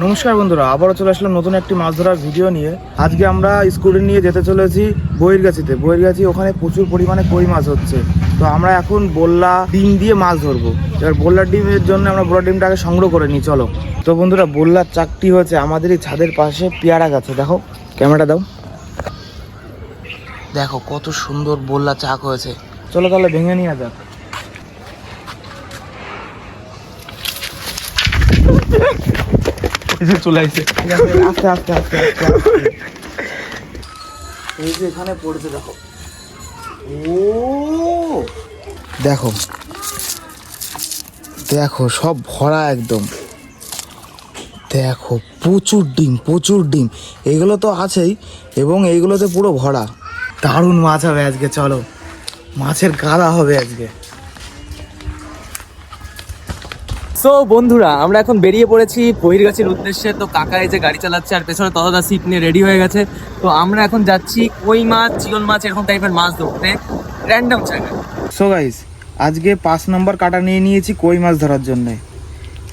নমস্কার বন্ধুরা, আবারও চলে আসলাম নতুন একটি মাছ ধরার ভিডিও নিয়ে। আজকে আমরা স্কুটি নিয়ে যেতে চলেছি বইয়েরগাছিতে বইয়েরগাছি ওখানে প্রচুর পরিমাণে কই মাছ হচ্ছে। তো আমরা এখন বল্লা ডিম দিয়ে মাছ ধরবো। এবার বল্লার ডিমের জন্য আমরা বড় ডিমটাকে সংগ্রহ করে নিই, চলো। তো বন্ধুরা, বল্লার চাকটি হয়েছে আমাদের এই ছাদের পাশে পেয়ারা গাছে, দেখো, ক্যামেরাটা দাও। দেখো, কত সুন্দর বল্লা চাক হয়েছে। চলো তাহলে ভেঙে নিয়ে যাক। এই ঠিক আছে আস্তে আস্তে আস্তে আস্তে আস্তে। এই যে এখানে পড়েছে, দেখো। ও! দেখো। দেখো, সব ভরা একদম। দেখো, প্রচুর ডিম প্রচুর ডিম। এগুলো তো আছেই, এবং এইগুলোতে পুরো ভরা। দারুণ মাছ হবে আজকে, চলো। মাছের গাদা হবে আজকে। সো বন্ধুরা, আমরা এখন বেরিয়ে পড়েছি বহিরগাছির উদ্দেশ্যে। তো কাকা এই যে গাড়ি চালাচ্ছে আর পেছনে ততটা সিট নিয়ে রেডি হয়ে গেছে। তো আমরা এখন যাচ্ছি কই মাছ, চিকন মাছ, এরকম টাইপের মাছ ধরতে। র্যান্ডম জায়গায় সো গাইস আজকে পাঁচ নম্বর কাটা নিয়ে নিয়েছি কই মাছ ধরার জন্য।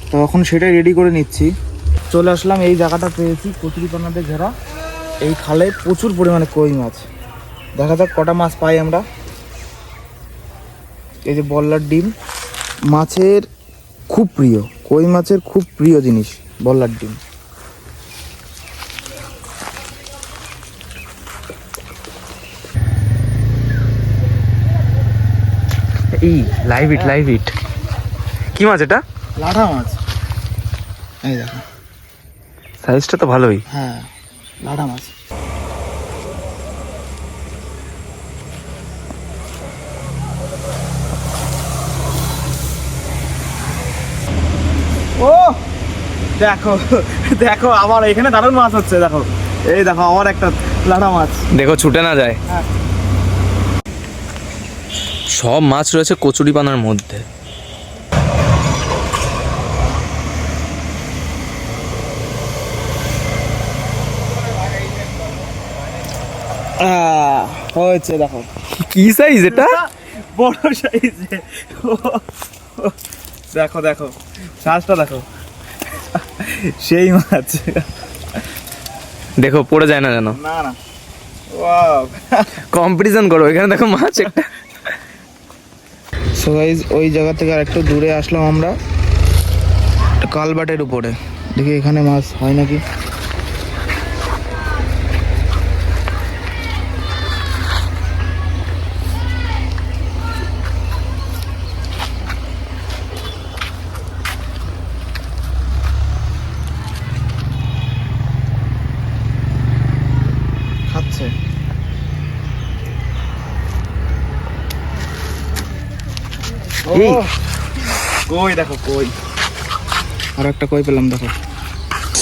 তো এখন সেটাই রেডি করে নিচ্ছি। চলে আসলাম, এই জায়গাটা পেয়েছি, কচুরিপানাতে ঘেরা। এই খালে প্রচুর পরিমাণে কই মাছ। দেখা যাক কটা মাছ পাই আমরা। এই যে বল্লার ডিম। মাছের খুব প্রিয়। কই মাছের খুব প্রিয় জিনিস? বল্লার ডিম। এই লাইভ ইট লাইভ ইট কি মাছ এটা? লাঠা মাছ। এই দেখো। সাইজটা তো ভালোই। হ্যাঁ লাঠা মাছ ও দেখো দেখো আবার এখানে দারুণ মাছ হচ্ছে দেখো। এই দেখো আমার একটা লাঠা মাছ। দেখো ছুটে না যায়। হ্যাঁ। সব মাছ রয়েছে কচুরি পানার মধ্যে। হয়েছে দেখো। কি সাইজ এটা? বড় সাইজে দেখো দেখো শ্বাসটা দেখো। সেই মাছ। দেখো পড়ে যায় না যেন। না না। কম্পিটিশন করো এখানে দেখো মাছ একটা। সো গাইজ ওই জায়গা থেকে আর একটু দূরে আসলাম আমরা কালবাটের উপরে। দেখি এখানে মাছ হয় নাকি? কই দেখো কই। আর একটা কই পেলাম দেখো।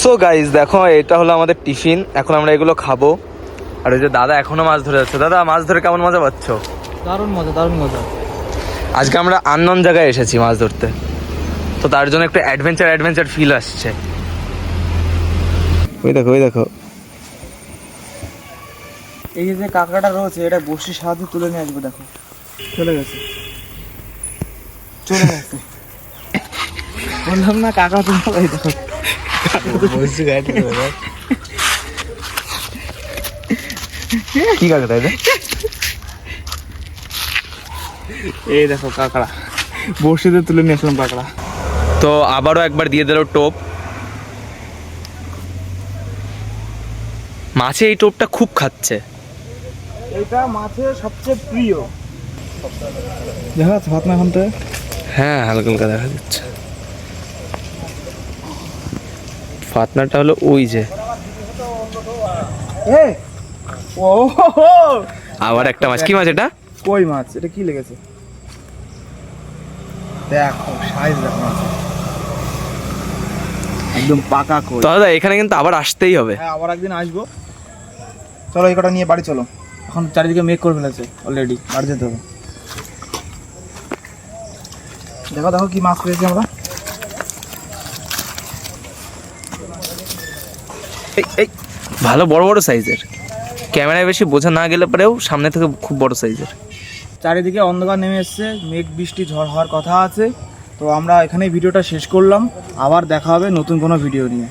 সো গাইজ দেখো এটা হলো আমাদের টিফিন। এখন আমরা এগুলো খাব। আর ওই যে দাদা এখনও মাছ ধরে যাচ্ছে। দাদা মাছ ধরে কেমন মজা পাচ্ছ? দারুণ মজা দারুণ মজা। আজকে আমরা আননোন জায়গায় এসেছি মাছ ধরতে। তো তার জন্য একটু অ্যাডভেঞ্চার অ্যাডভেঞ্চার ফিল আসছে। ওই দেখো ওই দেখো। এই যে কাঁকড়াটা রয়েছে এটা বসির সাহায্যে তুলে নিয়ে আসবে দেখো। চলে গেছে। চলে গেছে। বললাম না কাকা তুমি এই দেখো কি কাকড়া এটা এই দেখো কাঁকড়া। বসিতে তুলে নিয়ে আসলাম কাঁকড়া। তো আবারও একবার দিয়ে দিল টোপ। মাছে এই টোপটা খুব খাচ্ছে। এটা মাছের সবচেয়ে প্রিয়। দেখা যাচ্ছে ভাত না এখন তো? হ্যাঁ হালকা হালকা দেখা যাচ্ছে। ফাতনাটা হলো ওই যে। ও। আবার একটা মাছ। কি মাছ এটা? কই মাছ? এটা কি লেগেছে? দেখো সাইজ দেখো মাছের। একদম পাকা কই। তো দাদা এখানে কিন্তু আবার আসতেই হবে। হ্যাঁ আবার একদিন আসব। চলো এই কটা নিয়ে বাড়ি চলো। এখন চারিদিকে মেক করে ফেলেছে অলরেডি বাড়ি যেতে হবে। দেখো দেখো কি মাছ পেয়েছি আমরা। এই এই ভালো বড় বড় সাইজের। ক্যামেরায় বেশি বোঝা না গেলে পরেও সামনে থেকে খুব বড় সাইজের। চারিদিকে অন্ধকার নেমে এসছে মেঘ বৃষ্টি ঝড় হওয়ার কথা আছে। তো আমরা এখানে ভিডিওটা শেষ করলাম। আবার দেখা হবে নতুন কোনো ভিডিও নিয়ে।